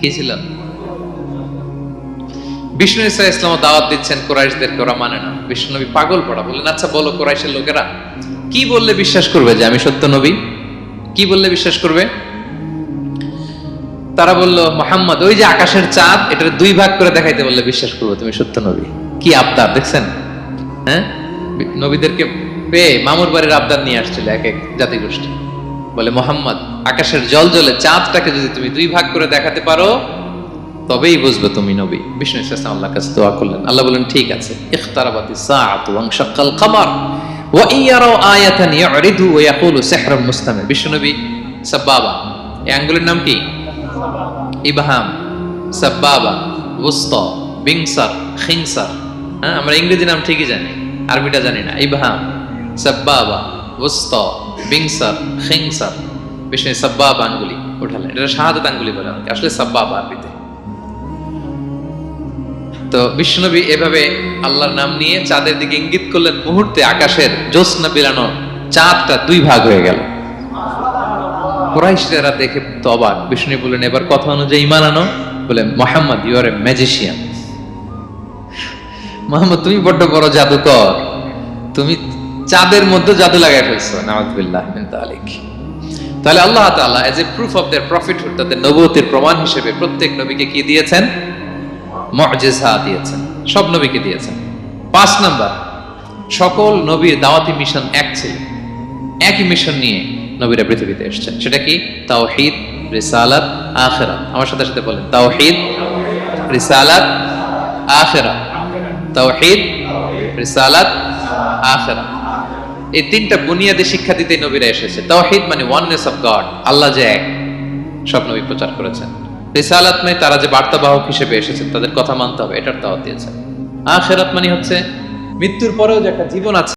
কি ছিল? বিষ্ণু ইসা ইসলাম দাওয়াত দিচ্ছেন কোরাইশদেরকে, ওরা মানে না। বিষ্ণু নবী পাগল পড়া। বললেন আচ্ছা বলো কোরাইশের লোকেরা, কি বললে বিশ্বাস করবে যে আমি সত্য নবী? কি বললে বিশ্বাস করবে? তারা বলল, মোহাম্মদ, ওই যে আকাশের চাঁদ, এটার দুই ভাগ করে দেখাইতে বললে বিশ্বাস করব তুমি সত্য নবী। কি আবদার, দেখছেন? হ্যাঁ? নবীদেরকে পেয়ে মামুর বাড়ির আবদার নিয়ে আসছিল এক এক জাতিগোষ্ঠী। বলে, মোহাম্মদ, আকাশের জল জলে চাঁদটাকে যদি তুমি দুই ভাগ করে দেখাতে পারো, তবেই বুঝবে তুমি নবী। বিষ্ণু ইসলাম আল্লাহ কাছে দোয়া করলেন। আল্লাহ বলেন ঠিক আছে। ইখতারাবাতি সাআতু ওয়া শাক্কাল কমার ওয়া ইয়ারাও আয়াতান ইয়ারিদু ওয়া ইয়াকুলু সিহরুম মুস্তামির। বিষ্ণু নবী, সাব্বাবা। এই আঙ্গুলের নাম কি? ইবহাম, সাব্বাবা উস্তা বিংসার, খিংসার। হ্যাঁ আমরা ইংরেজি নাম ঠিকই জানি, আরবিটা জানি না। ইবহাম, সাব্বাবা উস্তা বিংসার খিংসার বিষ্ণু সাব্বাবা আঙ্গুলি উঠালেন। এটা শাহাদাত আঙ্গুলি বলে আমাকে আসলে সাব্বাবা আরবিতে। তো বিষ্ণুনবী এভাবে আল্লাহর নাম নিয়ে চাঁদের দিকে ইঙ্গিত করলেন, মুহূর্তে আকাশের জ্যোৎস্না বিরানো চাঁদটা দুই ভাগ হয়ে গেল। কুরাইশরা দেখে তো অবাক বিষ্ণু বললেন, এবার কথা অনুযায়ী ইমান আনো। বলে Mohammad you are a magician Mohammad, তুমি বড্ড বড় জাদুকর। তুমি চাঁদের মধ্যে জাদু লাগাই ফেলছো, নাউজুবিল্লাহ মিন তালিক তাহলে আল্লাহ তাআলা as a proof of their prophethood তাদের নবুয়তের প্রমাণ হিসেবে প্রত্যেক নবীকে কি দিয়েছেন? মুজিজা দিয়েছেন। সব নবীকে দিয়েছেন। পাঁচ নাম্বার, সকল নবীর দাওয়াতি মিশন এক ছিল। একই মিশন নিয়ে নবীরা পৃথিবীতে এসেছেন। সেটা কি? তাওহীদ, রিসালাত, আখিরাত। আমার সাথে সাথে বলেন, তাওহীদ, রিসালাত, আখিরাত। তাওহীদ, রিসালাত, আখিরাত। এই তিনটা বুনিয়াদী শিক্ষা দিতে নবীরা এসেছে। তাওহিদ মানে ওয়াননেস অফ গড আল্লাহ যে এক, সব নবী প্রচার করেছেন। রিসালাত মানে তারা যে বার্তাবাহক হিসেবে এসেছেন তাদের কথা মানতে হবে, এটার দাওয়াত দিয়েছেন। আখেরাত মানে হচ্ছে মৃত্যুর পরেও যে একটা জীবন আছে